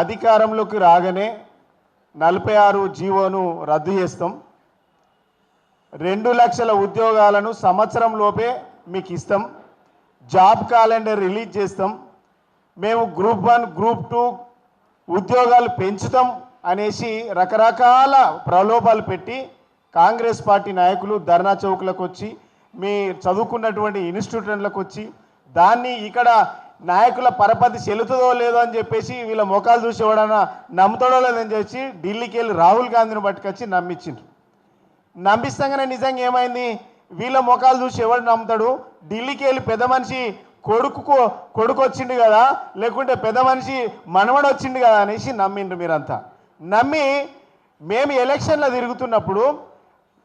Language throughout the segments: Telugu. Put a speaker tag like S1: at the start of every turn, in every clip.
S1: అధికారంలోకి రాగానే నలభై ఆరు జీవోను రద్దు చేస్తాం. రెండు లక్షల ఉద్యోగాలను సంవత్సరం లోపే మీకు ఇస్తాం. జాబ్ క్యాలెండర్ రిలీజ్ చేస్తాం. మేము గ్రూప్ వన్ గ్రూప్ టూ ఉద్యోగాలు పెంచుతాం అనేసి రకరకాల ప్రలోభాలు పెట్టి కాంగ్రెస్ పార్టీ నాయకులు ధర్నా చౌక్లకు వచ్చి మీ చదువుకున్నటువంటి ఇన్స్టిట్యూట్లకు వచ్చి దాన్ని ఇక్కడ నాయకుల పరపతి చెల్లుతుందో లేదో అని చెప్పేసి వీళ్ళ ముఖాలు చూసి ఎవడన్నా నమ్ముతాడో లేదని చెప్పి ఢిల్లీకి వెళ్ళి రాహుల్ గాంధీని పట్టుకొచ్చి నమ్మించిండ్రు. నమ్మిస్తాగానే నిజంగా ఏమైంది? వీళ్ళ ముఖాలు చూసి ఎవడు నమ్ముతాడు? ఢిల్లీకి వెళ్ళి పెద్ద మనిషి కొడుకు కొడుకు వచ్చిండు కదా లేకుంటే పెద్ద మనిషి మనవడు వచ్చిండు కదా అనేసి నమ్మిండ్రు మీరంతా. నమ్మి మేము ఎలక్షన్లో తిరుగుతున్నప్పుడు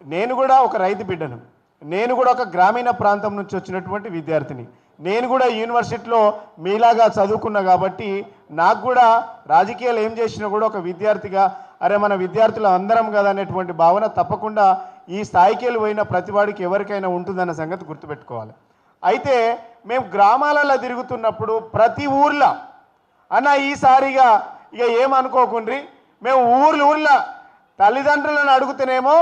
S1: నేను కూడా ఒక రైతు బిడ్డను. నేను కూడా ఒక గ్రామీణ ప్రాంతం నుంచి వచ్చినటువంటి విద్యార్థిని. నేను కూడా యూనివర్సిటీలో మీలాగా చదువుకున్నా కాబట్టి నాకు కూడా రాజకీయాలు ఏం చేసినా కూడా ఒక విద్యార్థిగా అరే మన విద్యార్థులు అందరం కదా అనేటువంటి భావన తప్పకుండా ఈ స్థాయికి పోయిన ప్రతివాడికి ఎవరికైనా ఉంటుందన్న సంగతి గుర్తుపెట్టుకోవాలి. అయితే మేము గ్రామాలలో తిరుగుతున్నప్పుడు ప్రతి ఊర్లో అన్న ఈసారిగా ఇక ఏమనుకోకుండ్రి మేము ఊర్లు ఊర్లో తల్లిదండ్రులను అడుగుతూనేమో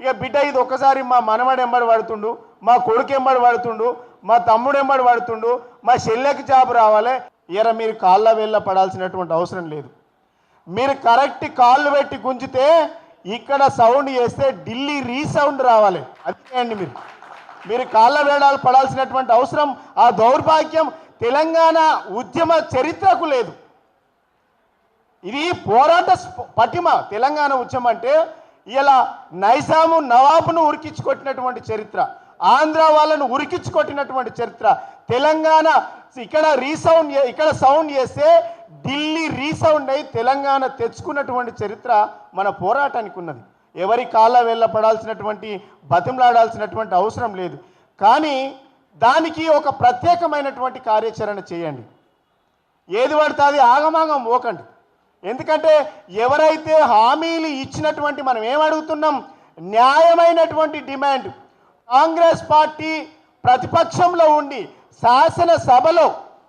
S1: ఇక బిడ్డ ఇది ఒక్కసారి మా మనవడు ఎంబడి పడుతుండు మా కొడుకు ఎంబడి పడుతుండు మా తమ్ముడు ఎంబడి పడుతుండు? మా చెల్లెకి జాబ్ రావాలి. ఇయర మీరు కాళ్ళ వేళ్ళ పడాల్సినటువంటి అవసరం లేదు. మీరు కరెక్ట్ కాళ్ళు పెట్టి గుంజితే ఇక్కడ సౌండ్ చేస్తే ఢిల్లీ రీసౌండ్ రావాలి. అది మీరు. మీరు కాళ్ళ వేడాలు పడాల్సినటువంటి అవసరం ఆ దౌర్భాగ్యం తెలంగాణ ఉద్యమ చరిత్రకు లేదు. ఇది పోరాట పటిమ తెలంగాణ ఉద్యమం అంటే ఇలా నైజాము నవాబును ఉరికించుకొట్టినటువంటి చరిత్ర. ఆంధ్ర వాళ్ళను ఉరికించుకొట్టినటువంటి చరిత్ర. తెలంగాణ ఇక్కడ రీసౌండ్ ఇక్కడ సౌండ్ చేస్తే ఢిల్లీ రీసౌండ్ అయి తెలంగాణ తెచ్చుకున్నటువంటి చరిత్ర మన పోరాటానికి ఉన్నది. ఎవరి కాళ్ళ వెళ్ళపడాల్సినటువంటి బతిమలాడాల్సినటువంటి అవసరం లేదు. కానీ దానికి ఒక ప్రత్యేకమైనటువంటి కార్యాచరణ చేయండి. ఏది పడితే అది ఆగమాగం పోకండి. ఎందుకంటే ఎవరైతే హామీలు ఇచ్చినటువంటి మనం ఏమడుగుతున్నాం న్యాయమైనటువంటి డిమాండ్. కాంగ్రెస్ పార్టీ ప్రతిపక్షంలో ఉండి శాసనసభలో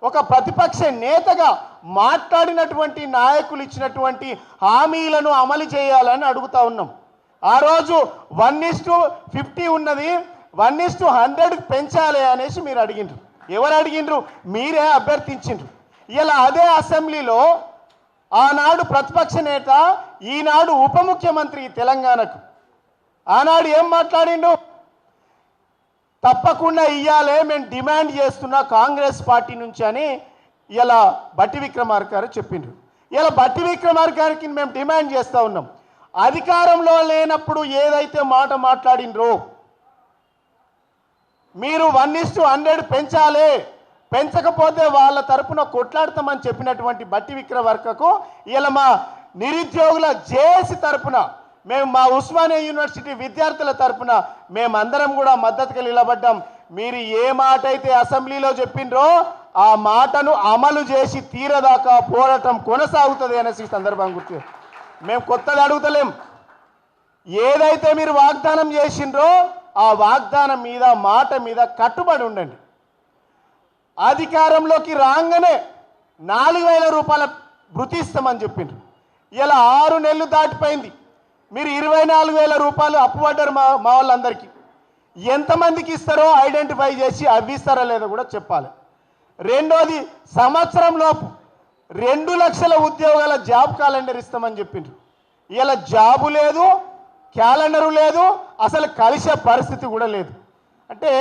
S1: ఒక ప్రతిపక్ష నేతగా మాట్లాడినటువంటి నాయకులు ఇచ్చినటువంటి హామీలను అమలు చేయాలని అడుగుతా ఉన్నాం. ఆ రోజు వన్ ఇస్ టు ఫిఫ్టీ ఉన్నది వన్ ఇస్ టు హండ్రెడ్ పెంచాలి అనేసి మీరు అడిగిండ్రు. ఎవరు అడిగిండ్రు? మీరే అభ్యర్థించిండ్రు. ఇలా అదే అసెంబ్లీలో ఆనాడు ప్రతిపక్ష నేత ఈనాడు ఉప ముఖ్యమంత్రి తెలంగాణకు. ఆనాడు ఏం మాట్లాడిండు? తప్పకుండా ఇవ్వాలే మేము డిమాండ్ చేస్తున్న కాంగ్రెస్ పార్టీ నుంచి అని ఇలా బట్టి విక్రమార్క గారు చెప్పిండ్రు. ఇలా బట్టి విక్రమార్క గారికి మేము డిమాండ్ చేస్తూ ఉన్నాం. అధికారంలో లేనప్పుడు ఏదైతే మాట మాట్లాడిండ్రో మీరు వన్ ఇస్ టు హండ్రెడ్ పెంచాలి పెంచకపోతే వాళ్ళ తరపున కొట్లాడతామని చెప్పినటువంటి బట్టి విక్రమార్కకు ఇలా మా నిరుద్యోగుల జేసి తరపున మేము మా ఉస్మానియా యూనివర్సిటీ విద్యార్థుల తరపున మేమందరం కూడా మద్దతుగా నిలబడ్డాం. మీరు ఏ మాట అయితే అసెంబ్లీలో చెప్పిండ్రో ఆ మాటను అమలు చేసి తీరదాకా పోరాటం కొనసాగుతుంది అనేసి ఈ గుర్తు మేము కొత్తది అడుగుతలేం. ఏదైతే మీరు వాగ్దానం చేసిండ్రో ఆ వాగ్దానం మీద మాట మీద కట్టుబడి ఉండండి. అధికారంలోకి రాగానే నాలుగు వేల రూపాయల బృతిస్తామని చెప్పిండ్రు. ఇలా ఆరు నెలలు దాటిపోయింది. మీరు ఇరవై నాలుగు వేల రూపాయలు అప్పు పడ్డారు మా మా వాళ్ళందరికీ. ఎంతమందికి ఇస్తారో ఐడెంటిఫై చేసి అవి ఇస్తారో లేదో కూడా చెప్పాలి. రెండోది సంవత్సరంలోపు రెండు లక్షల ఉద్యోగాల జాబ్ క్యాలెండర్ ఇస్తామని చెప్పిండ్రు. ఇలా జాబు లేదు క్యాలెండరు లేదు అసలు కలిసే పరిస్థితి కూడా లేదు. అంటే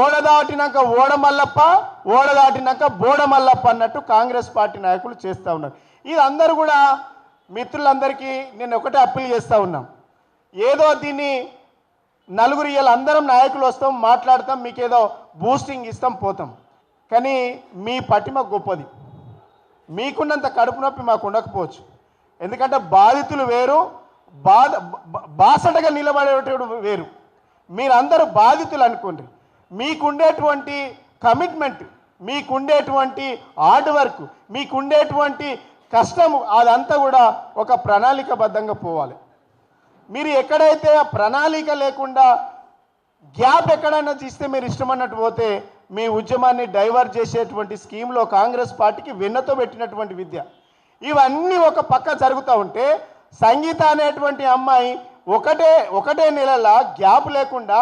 S1: ఓడ దాటినాక ఓడ మల్లప్ప ఓడ దాటినాక బోడ మల్లప్ప అన్నట్టు కాంగ్రెస్ పార్టీ నాయకులు చేస్తూ ఉన్నారు. ఇది అందరూ కూడా మిత్రులందరికీ నేను ఒకటే అప్పీల్ చేస్తూ ఉన్నాం. ఏదో దీన్ని నలుగురు ఇలా అందరం నాయకులు వస్తాం మాట్లాడతాం మీకు ఏదో బూస్టింగ్ ఇస్తాం పోతాం. కానీ మీ పటిమ గొప్పది. మీకున్నంత కడుపు నొప్పి మాకు ఉండకపోవచ్చు. ఎందుకంటే బాధితులు వేరు బాధ బాసటగా నిలబడేటప్పుడు వేరు. మీరందరూ బాధితులు అనుకోండి. మీకుండేటువంటి కమిట్మెంట్ మీకుండేటువంటి హార్డ్ వర్క్ మీకుండేటువంటి కష్టము అదంతా కూడా ఒక ప్రణాళికబద్ధంగా పోవాలి. మీరు ఎక్కడైతే ఆ ప్రణాళిక లేకుండా గ్యాప్ ఎక్కడైనా తీస్తే మీరు ఇష్టమన్నట్టు పోతే మీ ఉద్యమాన్ని డైవర్ట్ చేసేటువంటి స్కీమ్లో కాంగ్రెస్ పార్టీకి వెన్నతో పెట్టినటువంటి విద్య. ఇవన్నీ ఒక పక్క జరుగుతూ ఉంటే సంగీత అనేటువంటి అమ్మాయి ఒకటే ఒకటే నెలల గ్యాప్ లేకుండా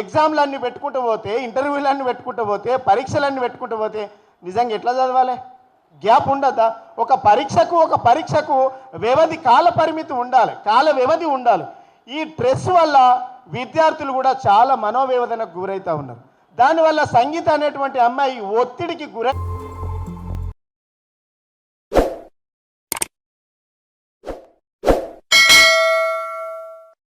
S1: ఎగ్జామ్లన్నీ పెట్టుకుంటూ పోతే ఇంటర్వ్యూలన్నీ పెట్టుకుంటూ పోతే పరీక్షలన్నీ పెట్టుకుంటూ పోతే నిజంగా ఎట్లా చదవాలి? గ్యాప్ ఉండదా? ఒక పరీక్షకు ఒక పరీక్షకు వ్యవధి కాల పరిమితి ఉండాలి. కాల వ్యవధి ఉండాలి. ఈ స్ట్రెస్ వల్ల విద్యార్థులు కూడా చాలా మనోవేదనకు గురవుతూ ఉన్నారు. దానివల్ల సంగీత అనేటువంటి అమ్మాయి ఒత్తిడికి గురై